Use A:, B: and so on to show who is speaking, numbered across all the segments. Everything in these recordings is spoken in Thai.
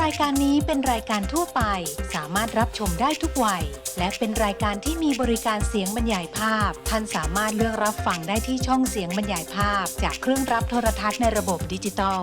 A: รายการนี้เป็นรายการทั่วไป สามารถรับชมได้ทุกวัย และเป็นรายการที่มีบริการเสียงบรรยายภาพ ท่านสามารถเลือกรับฟังได้ที่ช่องเสียงบรรยายภาพ จากเครื่องรับโทรทัศน์ในระบบดิจิตอล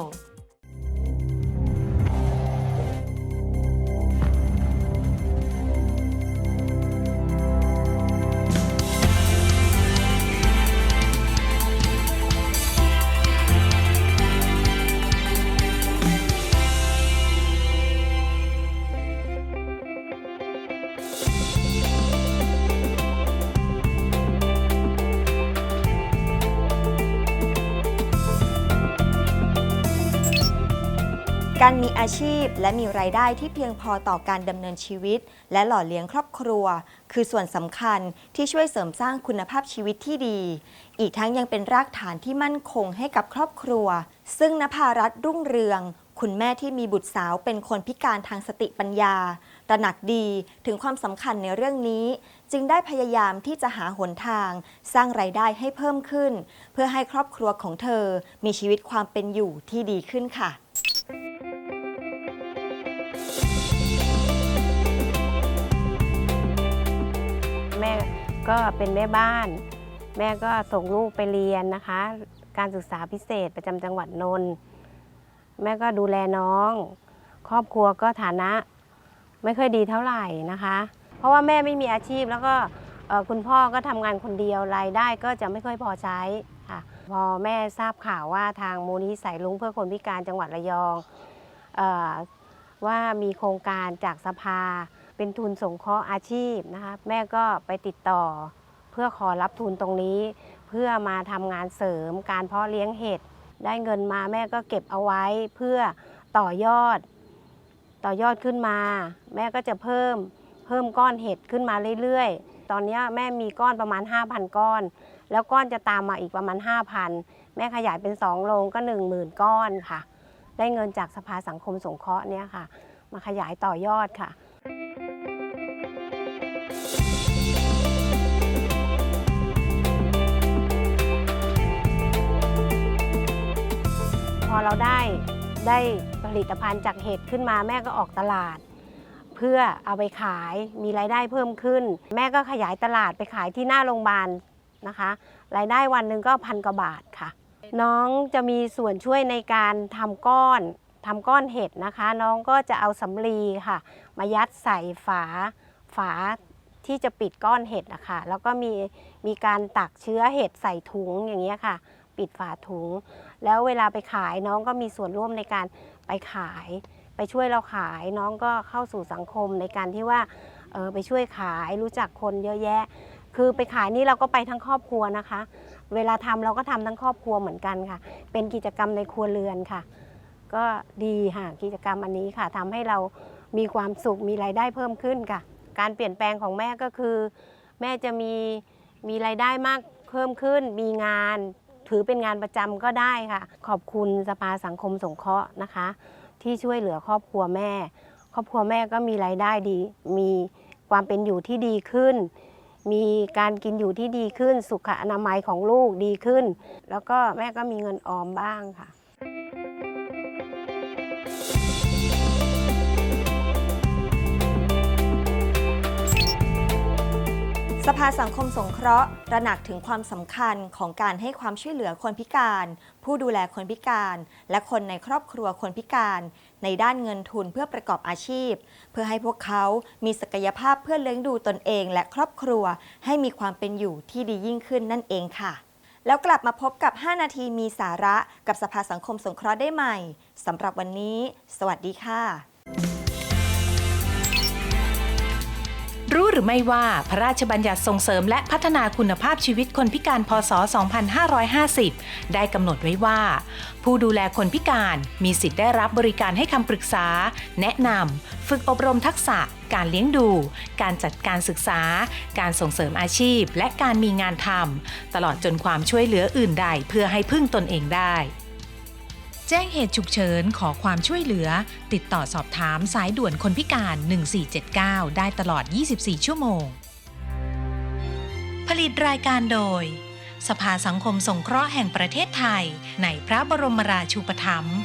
B: การมีอาชีพและมีรายได้ที่เพียงพอต่อการดำเนินชีวิต และหล่อเลี้ยงครอบครัว คือส่วนสำคัญที่ช่วยเสริมสร้างคุณภาพชีวิตที่ดี อีกทั้งยังเป็นรากฐานที่มั่นคงให้กับครอบครัว ซึ่งนภารัตรุ่งเรือง คุณแม่ที่มีบุตรสาวเป็นคนพิการทางสติปัญญา ตระหนักดีถึงความสำคัญในเรื่องนี้ จึงได้พยายามที่จะหาหนทาง สร้างรายได้ให้เพิ่มขึ้น เพื่อให้ครอบครัวของเธอมีชีวิตความเป็นอยู่ที่ดีขึ้นค่ะ
C: ก็เป็นแม่บ้าน แม่ก็ส่งลูกไปเรียนนะคะ การศึกษาพิเศษประจำจังหวัดนนท์แม่ก็ดูแลน้อง ครอบครัวก็ฐานะไม่ค่อยดีเท่าไหร่นะคะ เพราะว่าแม่ไม่มีอาชีพแล้วก็คุณพ่อก็ทำงานคนเดียวรายได้ก็จะไม่ค่อยพอใช้ค่ะพอแม่ทราบข่าวว่าทางมูลนิธิสายลุงเพื่อคนพิการจังหวัดระยองออว่ามีโครงการจากสภา เป็นทุนสงเคราะห์อาชีพนะคะแม่ก็ไปติดต่อ เพื่อขอรับทุนตรงนี้ เพื่อมาทำงานเสริมการเพาะเลี้ยงเห็ดได้เงินมาแม่ก็เก็บเอาไว้เพื่อต่อยอด ต่อยอดขึ้นมา แม่ก็จะเพิ่มเพิ่มก้อนเห็ดขึ้นมาเรื่อยๆ ตอนนี้แม่มีก้อนประมาณ 5,000 ก้อน แล้วก้อนจะตามมาอีกประมาณ 5,000 แม่ขยายเป็น2โรงก็ 10,000 ก้อนค่ะ ได้เงินจากสภาสังคมสงเคราะห์เนี่ยค่ะ มาขยายต่อยอดค่ะ เราได้ได้ผลิตภัณฑ์จากเห็ดขึ้นมาแม่ก็ออกตลาด เพื่อเอาไปขายมีรายได้เพิ่มขึ้น แม่ก็ขยายตลาดไปขายที่หน้าโรงพยาบาลนะคะ รายได้วันหนึ่งก็พันกว่าบาทค่ะ น้องจะมีส่วนช่วยในการทำก้อนทำก้อนเห็ดนะคะ น้องก็จะเอาสำลีค่ะ มายัดใส่ฝาฝาที่จะปิดก้อนเห็ดนะคะแล้วก็มีมีการตักเชื้อเห็ดใส่ถุงอย่างเงี้ยค่ะ ปิดฝาถุง แล้วเวลาไปขายน้องก็มีส่วนร่วมในการไปขาย ไปช่วยเราขายน้องก็เข้าสู่สังคมในการที่ว่าเออไปช่วยขายรู้จักคนเยอะแยะ คือไปขายนี่เราก็ไปทั้งครอบครัวนะคะ เวลาทำเราก็ทำทั้งครอบครัวเหมือนกันค่ะ เป็นกิจกรรมในครัวเรือนค่ะ ก็ดีค่ะกิจกรรมอันนี้ค่ะทำให้เรามีความสุขมีรายได้เพิ่มขึ้นค่ะ การเปลี่ยนแปลงของแม่ก็คือ แม่จะมีมีรายได้มากเพิ่มขึ้น มีงาน ถือเป็นงานประจำก็ได้ค่ะ ขอบคุณสภาสังคมสงเคราะห์นะคะ ที่ช่วยเหลือครอบครัวแม่ ครอบครัวแม่ก็มีรายได้ดี มีความเป็นอยู่ที่ดีขึ้น มีการกินอยู่ที่ดีขึ้น สุขอนามัยของลูกดีขึ้น แล้วก็แม่ก็มีเงินออมบ้างค่ะ
B: สภาสังคมสงเคราะห์ระหนักถึงความสำคัญของการให้ความช่วยเหลือคนพิการ ผู้ดูแลคนพิการ และคนในครอบครัวคนพิการ ในด้านเงินทุนเพื่อประกอบอาชีพ เพื่อให้พวกเขามีศักยภาพเพื่อเลี้ยงดูตนเองและครอบครัว ให้มีความเป็นอยู่ที่ดียิ่งขึ้นนั่นเองค่ะ แล้วกลับมาพบกับ 5 นาทีมีสาระกับสภาสังคมสงเคราะห์ได้ใหม่สำหรับวันนี้ สวัสดีค่ะ
A: รู้หรือไม่ว่าพระราชบัญญัติส่งเสริมและพัฒนาคุณภาพชีวิตคนพิการพศ 2550 ได้กำหนดไว้ว่า ผู้ดูแลคนพิการมีสิทธิ์ได้รับบริการให้คำปรึกษา แนะนำฝึกอบรมทักษะ การเลี้ยงดู การจัดการศึกษา การส่งเสริมอาชีพ และการมีงานทำตลอดจนความช่วยเหลืออื่นใดเพื่อให้พึ่งตนเองได้ แจ้งเหตุฉุกเฉินขอความช่วยเหลือ ติดต่อสอบถามสายด่วนคนพิการ 1479 ได้ตลอด 24 ชั่วโมง ผลิตรายการโดย สภาสังคมสงเคราะห์แห่งประเทศไทย ในพระบรมราชูปถัมภ์